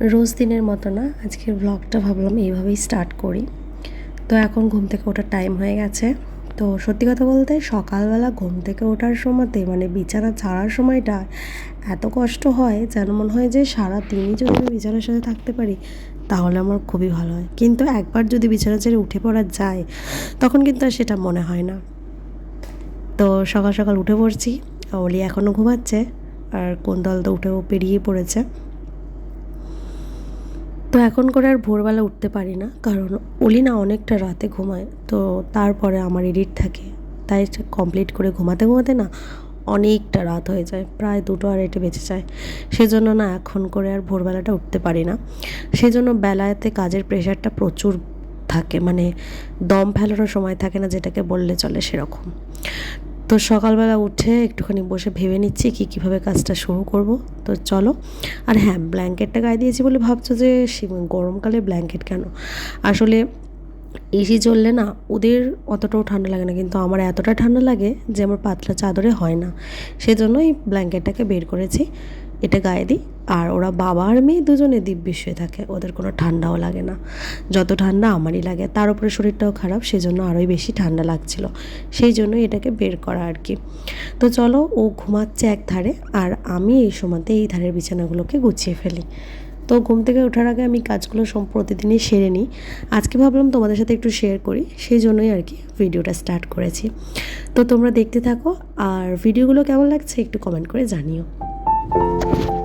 রোজ দিনের মতো না, আজকের ব্লগটা ভাবলাম এইভাবেই স্টার্ট করি। তো এখন ঘুম থেকে ওঠার টাইম হয়ে গেছে। তো সত্যি কথা বলতে সকালবেলা ঘুম থেকে ওঠার সময়তে মানে বিছানা ছাড়ার সময়টা এত কষ্ট হয় যেন মনে হয় যে সারা দিনই যদি আমি বিছানার সাথে থাকতে পারি, তাহলে আমার খুবই ভালো হয়। কিন্তু একবার যদি বিছানা ছেড়ে উঠে পড়া যায়, তখন কিন্তু আর সেটা মনে হয় না। তো সকাল সকাল উঠে পড়ছি, অলি এখনও ঘুমাচ্ছে, আর কোন দল তো উঠেও পেরিয়ে পড়েছে। তো এখন করে আর ভোরবেলা উঠতে পারি না, কারণ অলি না অনেকটা রাতে ঘুমায়, তো তারপরে আমার এডিট থাকে, তাই কমপ্লিট করে ঘুমাতে ঘুমাতে না অনেকটা রাত হয়ে যায়, প্রায় দুটো আড়াইটে বেঁচে যায়, সেজন্য না এখন করে আর ভোরবেলাটা উঠতে পারি না, সেজন্য বেলাতে কাজের প্রেশারটা প্রচুর থাকে মানে দম ফেলারও সময় থাকে না, যেটাকে বললে চলে সেরকম। তো সকালবেলা উঠে একটুখানি বসে ভেবে নিচ্ছি কি কীভাবে কাজটা শুরু করব। তো চলো। আর হ্যাঁ ব্ল্যাঙ্কেটটা গায়ে দিয়েছি বলে ভাবছ যে গরমকালে ব্ল্যাঙ্কেট কেন? আসলে এসি চললে না ওদের অতটাও ঠান্ডা লাগে না, কিন্তু আমার এতটা ঠান্ডা লাগে যে আমার পাতলা চাদরে হয় না। সেজন্য এই ব্ল্যাঙ্কেটটাকে বের করেছি। এটা গায়ে দিই। আর ওরা বাবা আর মেয়ে দুজনে দিব্যি শুয়ে থাকে। ওদের কোনো ঠান্ডাও লাগে না। যত ঠান্ডা আমারই লাগে। তার উপরে শরীরটাও খারাপ, সেজন্য আরোই বেশি ঠান্ডা লাগছিল। সেই জন্য এটাকে বের করা আর কি। তো চলো, ও ঘুমাচ্ছে এক ধারে, আর আমি এই সময়তে এই ধারের বিছানাগুলোকে গুছিয়ে ফেলি। তো ঘুম থেকে ওঠার আগে আমি কাজগুলো প্রতিদিনই সেরে নিই। আজকে ভাবলাম তোমাদের সাথে একটু শেয়ার করি। সেই জন্যই আর কি ভিডিওটা স্টার্ট করেছি। তো তোমরা দেখতে থাকো, আর ভিডিওগুলো কেমন লাগছে একটু কমেন্ট করে জানিও। তোমরা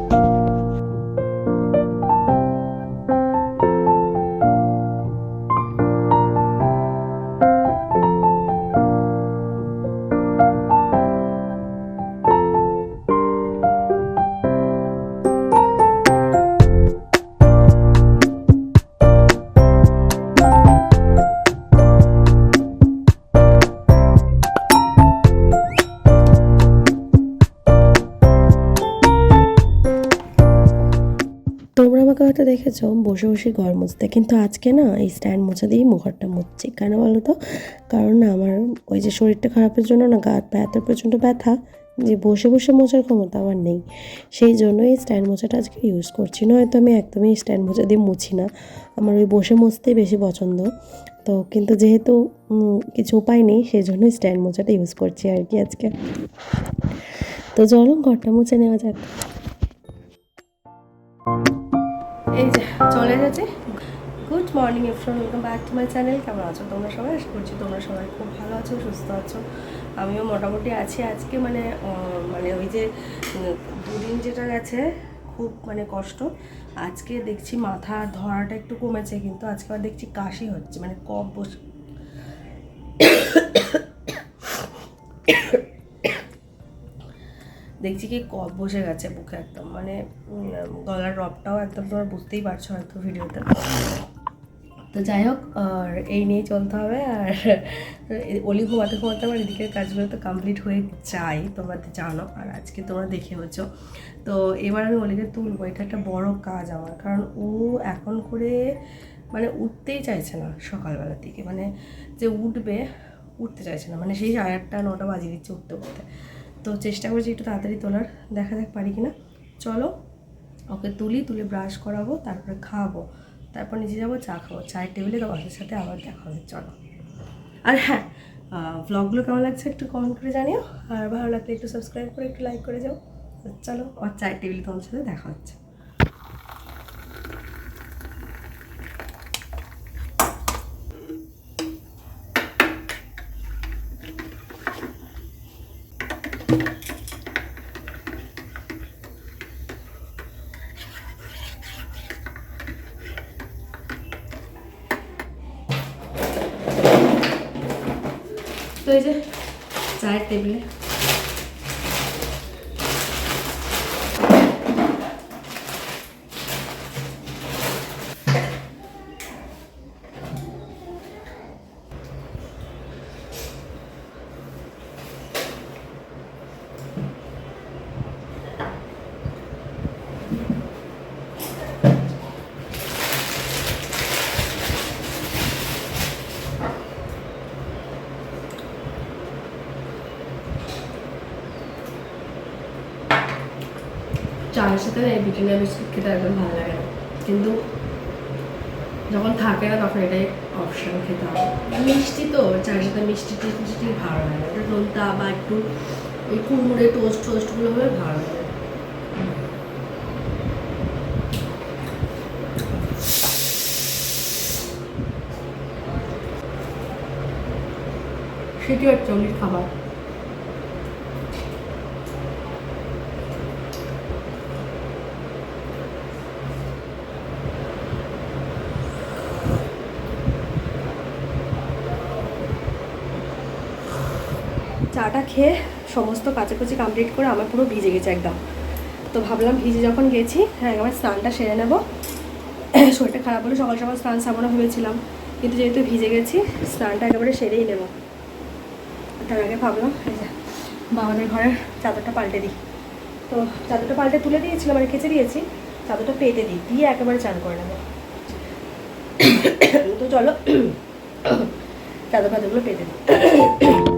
দেখেছ? বসে বসে ঘর মুছতে। কিন্তু আজকে না এই স্ট্যান্ড মোছা দিয়েই মুখরটা মুছছি। কেন বলো তো? কারণ আমার ওই যে শরীরটা খারাপের জন্য না গা এত প্রচণ্ড ব্যথা যে বসে বসে মোছার ক্ষমতা আমার নেই। সেই জন্য এই স্ট্যান্ড মোছাটা আজকে ইউজ করছি। নয়তো আমি একদমই স্ট্যান্ড মোছা দিয়ে মুছি না। আমার ওই বসে মুছতেই বেশি পছন্দ। তো কিন্তু যেহেতু কিছু উপায় নেই, সেই জন্য স্ট্যান্ড মোছাটা ইউজ করছি আর কি আজকে। তো চলো ঘরটা মুছে নেওয়া যাক। এই যে, চলে গেছে good morning Efron welcome back to my channel কেমন আছো তোমরা সবাই? আশা করছি তোমরা সবাই খুব ভালো আছো, সুস্থ আছো। আমিও মোটামুটি আছি। আজকে মানে মানে ওই যে দুদিন যেটা গেছে, খুব মানে কষ্ট। আজকে দেখছি মাথা ধরাটা একটু কমেছে, কিন্তু আজকে আবার দেখছি কাশি হচ্ছে মানে কফ বসে দেখছি কি কফ বসে গেছে বুকে একদম। মানে গলার রবটাও একদম তোমরা বুঝতেই পারছ হয়তো ভিডিওতে। তো যাই হোক, আর এই নিয়েই চলতে হবে। আর অলি ঘুমাতে ঘুমাতে আমার এদিকের কাজগুলো তো কমপ্লিট হয়ে যায়, তোমরা জানো। আর আজকে তোমরা দেখে হচ্ছো তো এবার আমি অলিকে তুলবো। এটা একটা বড় কাজ আমার। কারণ ও এখন করে মানে উঠতেই চাইছে না সকালবেলার দিকে। মানে যে উঠবে, উঠতে চাইছে না। মানে সেই সাড়ে আটটা, নটা বাজিয়ে দিচ্ছে উঠতে উঠতে। তো চেষ্টা করছি একটু তাড়াতাড়ি তোলার, দেখা যাক পারি কিনা। চলো, ওকে তুলি, তুলে ব্রাশ করাবো, তারপরে খাওয়াবো তারপর নিচে যাব, চা খাব। চায়ের টেবিলে তোমাদের সাথে আবার দেখা হবে, চলো। আর হ্যাঁ ব্লগগুলো কেমন লাগছে একটু কমেন্ট করে জানিও। আর ভালো লাগলে একটু সাবস্ক্রাইব করে, একটু লাইক করে যাও। চলো আর চায়ের টেবিলে তোমার সাথে দেখা হচ্ছে তো এই যে চায়ের টেবিলে চায়ের সাথে এই ব্রিটানিয়া বিস্কুট খেতে একদম ভালো লাগে না। কিন্তু যখন থাকে না, তখন এটাই অপশান খেতে হবে। মিষ্টি তো চার সাথে মিষ্টি টিষ্টি ভালো লাগে ওটা নোনতা বা একটু ওই কুড়মুড়ে টোস্ট টোস্টগুলো হলে ভালো লাগে। সেটিও হচ্ছে অলির খাবার। চাটা খেয়ে সমস্ত কাচাকুচি কমপ্লিট করে আমার পুরো ভিজে গেছে একদম। তো ভাবলাম ভিজে যখন গেছি হ্যাঁ একবার স্নানটা সেরে নেব। শরীরটা খারাপ হলে সকাল সকাল স্নান সামানো ভেবেছিলাম, কিন্তু যেহেতু ভিজে গেছি, স্নানটা একেবারে সেরেই নেব। তার আগে ভাবলাম বাবাদের ঘরের চাদরটা পাল্টে দিই। তো চাদরটা পাল্টে তুলে দিয়েছিলাম মানে কেচে দিয়েছি, চাদরটা পেতে দিই, দিয়ে একেবারে চান করে নেব। তো চলো, চাদর ফাদরগুলো পেতে দিই।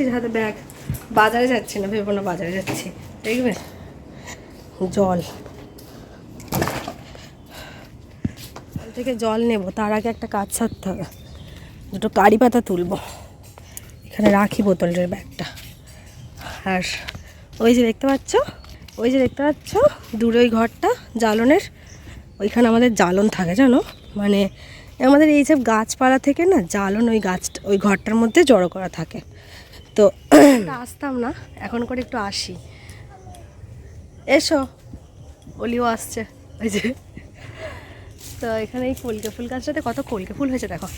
বেরোচ্ছি হাতে ব্যাগ বাজারে যাচ্ছি না, ভেবো না বাজারে যাচ্ছি। দেখবে? জল। থেকে জল নেব, তার আগে একটা কাজ সারতে হবে। দুটো কারি পাতা তুলবো। এখানে রাখি বোতলের ব্যাগটা। আর ওই যে দেখতে পাচ্ছ? ওই যে দেখতে পাচ্ছ? দূরে ওই ঘরটা, জ্বালনের। ওইখানে আমাদের জ্বালন থাকে, জানো? মানে আমাদের এই সব গাছপালা থেকে না, জ্বালন ওই গাছটা ওই ঘরটার মধ্যে জড়ো করা থাকে। তো আসতাম না, এখন করে একটু আসি। এসো, অলিও আসছে। ওই যে। তো এখানে এই কলকে ফুল গাছটাতে কত কলকে ফুল হয়েছে দেখো।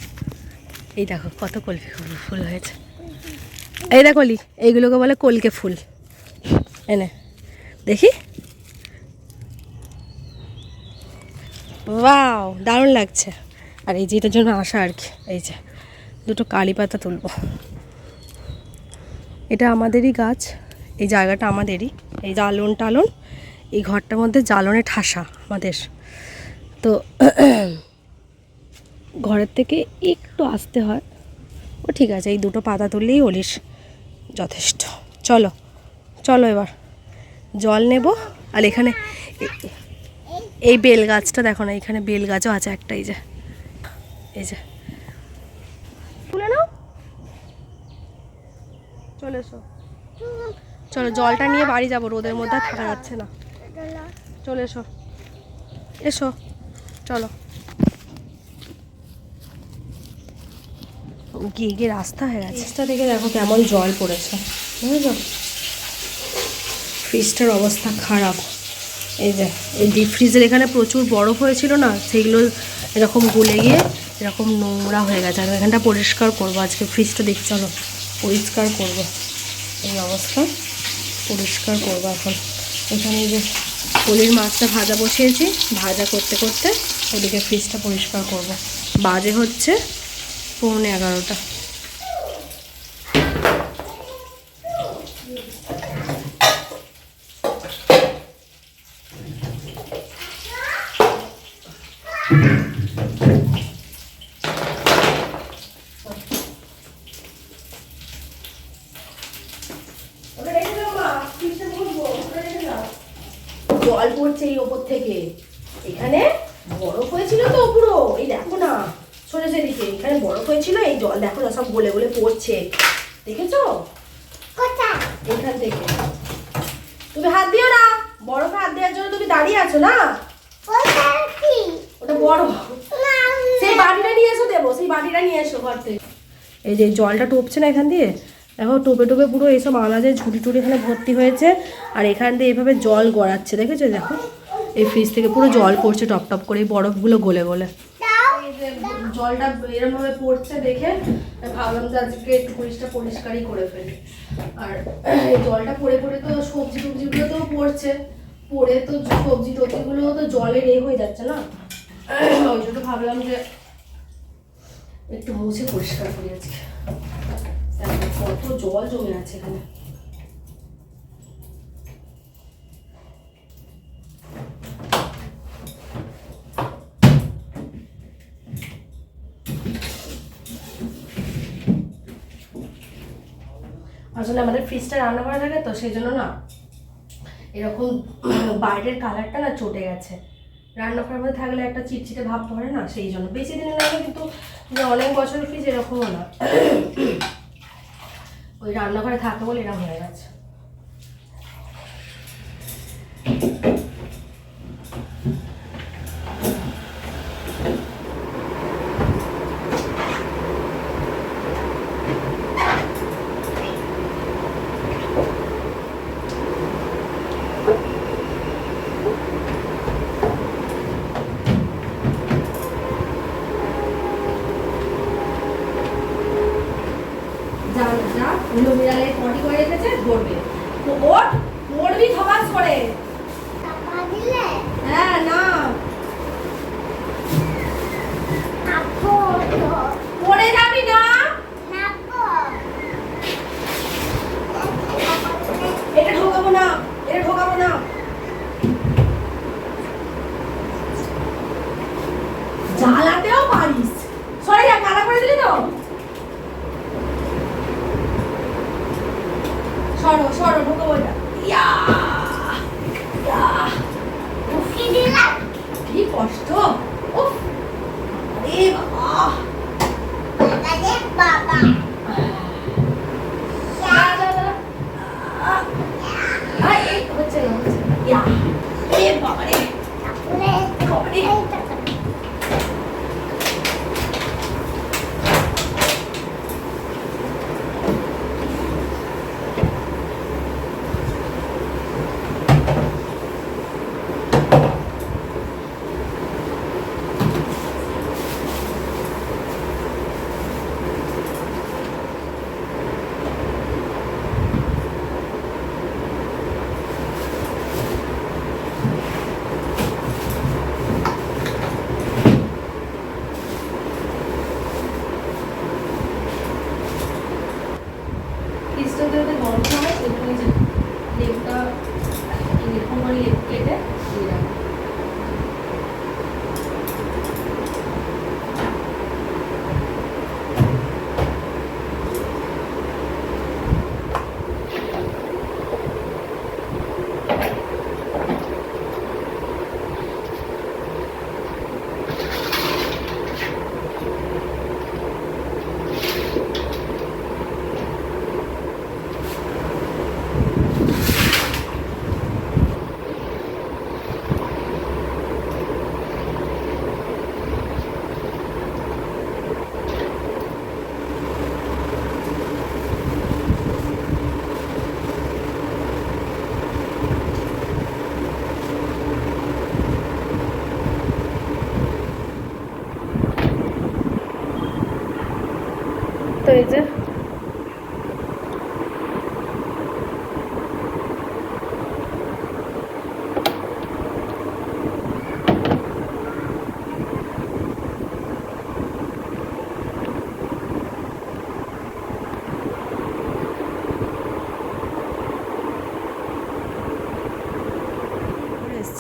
এই দেখো, কত কলকে ফুল হয়েছে। এই দেখো অলি, এইগুলোকে বলে কলকে ফুল। এনে, দেখি। ওয়াও, দারুণ লাগছে। আর এই যে এটার জন্য আসা আর কি, এই যে, দুটো কারি পাতা তুলবো। এটা আমাদেরই গাছ, এই জায়গাটা আমাদেরই, এই জ্বালন টালন, এই ঘরটার মধ্যে জ্বালনে ঠাসা আমাদের। তো ঘরের থেকে একটু আসতে হয়, ও ঠিক আছে, এই দুটো পাতা তুললেই বলিস যথেষ্ট। চলো চলো এবার, জল নেব, আর এখানে এই বেল গাছটা দেখো না, এখানে বেল গাছও আছে একটা এই যে এই যে তুলে নাও চলে এসো। চলো জলটা নিয়ে বাড়ি যাব রোদের মধ্যে থাকা যাচ্ছে না। চলে এসো। এসো। চলো। গিয়ে গিয়ে রাস্তা হয়ে গেছে। রাস্তা থেকে দেখো কেমন জল পড়েছে। বুঝেছ? ফ্রিজটার অবস্থা খারাপ। এই যে এই ডিপ ফ্রিজের এখানে প্রচুর বরফ হয়েছিল না? সেগুলো এরকম গলে গিয়ে এরকম নোংরা হয়ে গেছে। আর এখানটা পরিষ্কার করব আজকে। ফ্রিজটা দেখি চলো। পরিষ্কার করব। এই অবস্থা। পরিষ্কার করব এখন। এখানে যে পলির মাছটা ভাজা বসিয়েছি। ভাজা করতে করতে ওদিকে ফ্রিজটা পরিষ্কার করব। বাজে হচ্ছে পৌনে এগারোটা। এখানে বরফ হয়েছিল এই জল দেখো না সব গলে গলে পড়ছে। দেখেছ? এখান থেকে। তুমি হাত দিও না বরফে হাত দেওয়ার জন্য তুমি দাঁড়িয়ে আছো না? ওটা বড় সেই বাটিটা নিয়ে এসো দেবো সেই বাটিটা নিয়ে এসো ঘর থেকে। এই যে জলটা টোপছে না এখান দিয়ে? দেখো টোপে টোপে পুরো এইসব আনাজের ঝুড়ি টুড়ি এখানে ভর্তি হয়েছে। আর এখান দিয়ে এভাবে জল গড়াচ্ছে দেখেছ? দেখো এই ফ্রিজ থেকে পুরো জল পড়ছে টপ টপ করে এই বরফগুলো গলে গলে। জলটা এরকম ভাবে পড়ছে দেখে ভাবলাম যে আজকে একটু পরিষ্কার পরিষ্কারই করে ফেলি। আর জলটা পড়ে পড়ে তো সবজি টবজিগুলো তো পড়ছে। পড়ে তো সবজি টবজিগুলো তো জলের এ হয়ে যাচ্ছে না। ওই জন্য ভাবলাম যে একটু মুছে পরিষ্কার করি আজকে। কত জল জমে আছে এখানে। আসলে আমাদের ফ্রিজটা রান্না করা থাকে তো, সেই জন্য না এরকম বাইরের কালারটা না চটে গেছে। রান্না করার মধ্যে থাকলে একটা চিটচিটে ভাব ধরে না, সেই জন্য। বেশি দিন লাগে কিন্তু অনেক বছর ফ্রিজ এরকমও না। ওই রান্নাঘরে থাকে বলে এরকম হয়ে গেছে।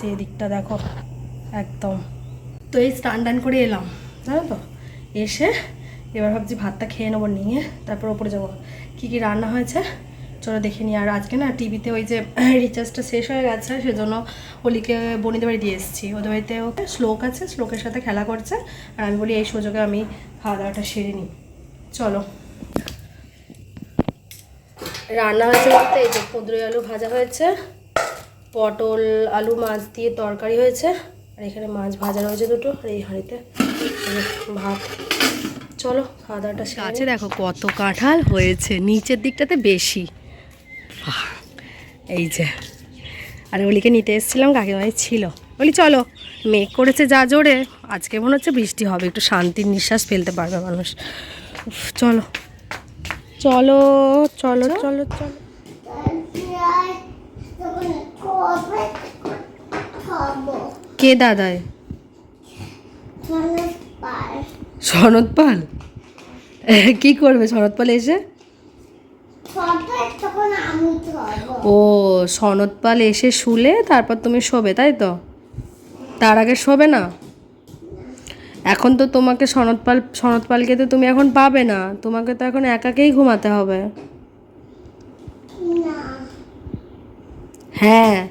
এসছে এদিকটা দেখো, একদম। তো এই স্টান টান করে এলাম, জানো তো? এসে এবার ভাবছি ভাতটা খেয়ে নেব, নিয়ে তারপর ওপরে যাব। কী কী রান্না হয়েছে? চলো দেখে নিই। আর আজকে না টিভিতে ওই যে রিচার্জটা শেষ হয়ে গেছে, সেজন্য অলিকে বনিদের বাড়ি দিয়ে এসেছি। ওদের বাড়িতে ওকে শ্লোক আছে, শ্লোকের সাথে খেলা করছে। আর আমি বলি, এই সুযোগে আমি খাওয়া দাওয়াটা সেরে নিই। চলো। রান্না হয়েছে বলতে এই যে কুঁদরি আলু ভাজা হয়েছে পটল, আলু, মাছ দিয়ে তরকারি হয়েছে। আর এখানে মাছ ভাজা রয়েছে দুটো, আর এই হাঁড়িতে ভাত। চলো, খাওয়া দাওয়াটা দেখো কত কাঁঠাল হয়েছে, নিচের দিকটাতে বেশি। এই যে। আর ওলিকে নিতে এসেছিলাম, কাকিমাই ছিল। বলি, চলো, মেঘ করেছে যা জোরে, আজকে মনে হচ্ছে বৃষ্টি হবে, একটু শান্তির নিঃশ্বাস ফেলতে পারবে মানুষ। চলো। চলো চলো চলো চলো তখন কবে খাব কে পায় সনদ পাল। কি করবে? সনদ পাল এসে? ও সনদ পাল এসে শুলে তারপর তুমি শোবে তাই তো? তার আগে শোবে না? এখন তো তোমাকে সনদ পাল সনদ পালকে তো তুমি এখন পাবে না। তোমাকে তো এখন একাকেই ঘুমাতে হবে। হ্যাঁ।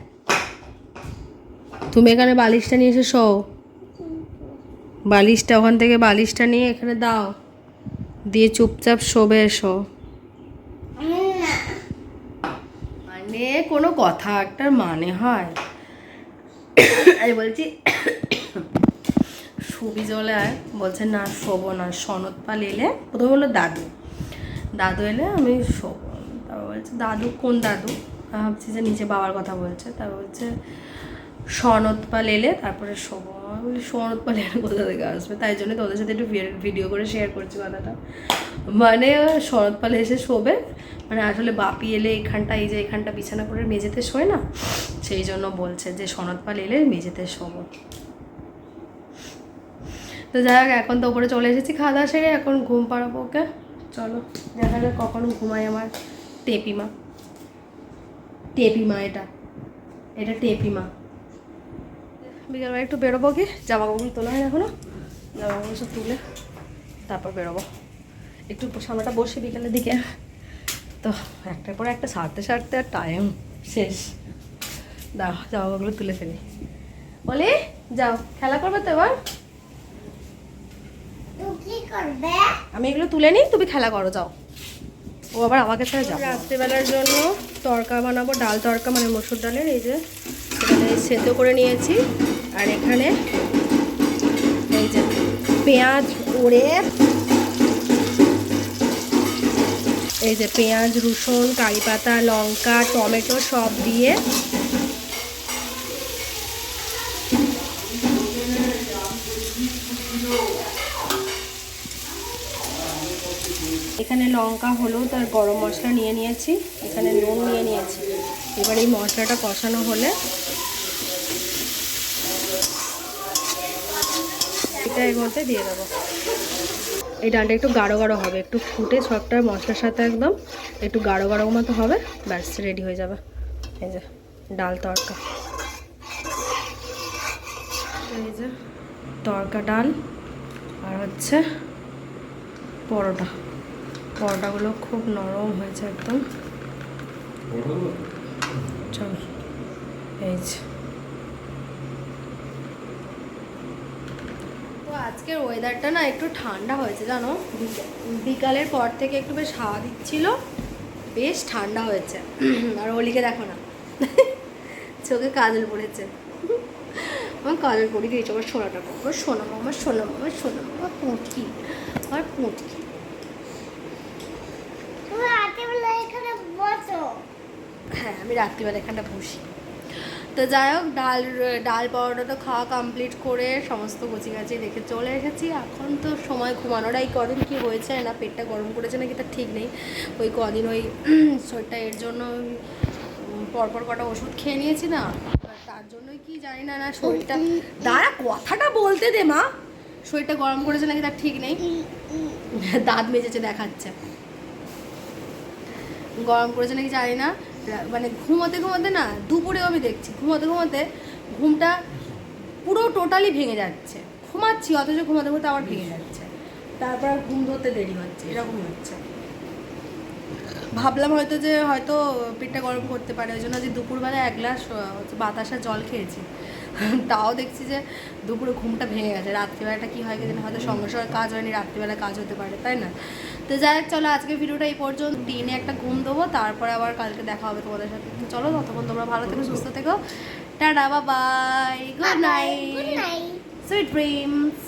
তুমি এখানে বালিশটা নিয়ে এসে শো বালিশটা, ওখান থেকে বালিশটা নিয়ে এখানে দাও। দিয়ে চুপচাপ শোবে, এসো। মানে কোনো কথা, একটা মানে হয়। আমি বলছি সুবি জলে আয়। বলছে, না, শোবো না। সনদ পাল এলে, প্রথমে বলল, দাদু। দাদু এলে আমি শোবো। তারপর বলছে, দাদু, কোন দাদু? ভাবছি যে নিচে বাবার কথা বলছে তারপর বলছে, সনদ পাল এলে তারপরে শোবো। বলি, সনদ পাল এলে কোথা থেকে আসবে? তাই জন্য তোদের সাথে একটু ভিডিও করে শেয়ার করছি কথাটা। মানে শরৎ পালে এসে শোবে। মানে আসলে বাপি এলে এখানটা এই যে এখানটা বিছানা করে মেঝেতে শোয় না? সেই জন্য বলছে যে শরৎ পাল এলে মেঝেতে শোবো। তো যাই হোক, এখন তো ওপরে চলে এসেছি খাওয়া দাওয়া সেরে, এখন ঘুম পাড়াবো, ওকে? চলো, দেখা যাক কখন ঘুমায় আমার টেপিমা। টেপিমা এটা। এটা টেপিমা। বিকেলবেলা একটু বেরোবো কি? জামা কাপড় তোলা হয় এখনও। জামা কাপড় সব তুলে তারপর বেরোবো। একটু সামনেটা বসে বিকেলের দিকে। তো একটার পর একটা সারতে সারতে আর টাইম শেষ। দাও জামাগুলো তুলে ফেলি। বলি যাও। খেলা করবে তো এবার? আমি এগুলো তুলে নিই তুমি খেলা করো যাও। ও আবার আমাকে ছেড়ে যাবে। রাত্রিবেলার জন্য তরকা বানাবো, ডাল তরকা মানে মসুর ডালের, এই যে এখানে সেদ্ধ করে নিয়েছি। আর এখানে এই যে পেঁয়াজ ওড়ে, এই যে পেঁয়াজ, রসুন, কারি পাতা, লঙ্কা, টমেটো সব দিয়ে এখানে লঙ্কা, হলুদ আর গরম মশলা নিয়ে নিয়েছি। এখানে নুন নিয়ে নিয়েছি। এবার এই মশলাটা কষানো হলে এটা এর মধ্যে দিয়ে দেবো। এই ডালটা একটু গাঢ় গাঢ় হবে, একটু ফুটে সবটা মশলার সাথে একদম একটু গাঢ় গাঢ় মতো হবে, ব্যাস রেডি হয়ে যাবে। এই যে, ডাল তরকা। এই যে, তরকা ডাল আর হচ্ছে পরোটা। পরোটাগুলো খুব নরম হয়েছে একদম। চল, এই তো আজকের ওয়েদারটা না একটু ঠান্ডা হয়েছে, জানো? বিকালের পর থেকে একটু বেশ হাওয়া দিচ্ছিল, বেশ ঠান্ডা হয়েছে। আর অলিকে দেখো না, চোখে কাজল পড়েছে। আমার কাজল পড়ে দিয়েছে, আমার সোনাটা আমার সোনা আমার সোনা আমার সোনা মামা, পুঁটকি আমার পুঁটকি তুমি রাতেবেলা এখানে বসো হ্যাঁ আমি রাত্রিবেলা এখানটা বসি। তো যাই হোক ডাল ডাল পাউডার তো খাওয়া কমপ্লিট করে সমস্ত গুছি গাছি রেখে চলে এসেছি। এখন তো সময় ঘুমানোর এই কদিন কি হয়েছে না পেটটা গরম করেছে নাকি তার ঠিক নেই। ওই কদিন ওই শরীরটা এর জন্য পরপর কটা ওষুধ খেয়ে নিয়েছি না। তার জন্যই কি জানি না না শরীরটা দাঁড়া কথাটা বলতে দে মা। শরীরটা গরম করেছে নাকি তার ঠিক নেই। দাঁত মেজেছে দেখাচ্ছে। গরম করেছে নাকি জানি না। মানে ঘুমোতে ঘুমোতে না, দুপুরেও আমি দেখছি, ঘুমোতে ঘুমোতে ঘুমটা পুরো টোটালি ভেঙে যাচ্ছে। ঘুমাচ্ছি, অথচ ঘুমাতে ঘুমোতে আবার ভেঙে যাচ্ছে। তারপর ঘুম ধরতে দেরি হচ্ছে, এরকম হচ্ছে। ভাবলাম হয়তো যে, হয়তো পেটটা গরম করতে পারে, ওই জন্য যে দুপুরবেলা এক গ্লাস বাতাসা জল খেয়েছি। তাও দেখছি যে দুপুরে ঘুমটা ভেঙে গেছে। রাত্রিবেলাটা কী হয় কি হয়তো সঙ্গে সঙ্গে কাজ হয়নি রাত্রিবেলা কাজ হতে পারে তাই না? তো যাই হোক চলো আজকে ভিডিওটা এই পর্যন্ত। দিনে একটা ঘুম দেবো তারপরে আবার কালকে দেখা হবে তোমাদের সাথে। চলো ততক্ষণ তোমরা ভালো থেকো সুস্থ থেকো। টাটা বাবাই গুড নাইট। Sweet dreams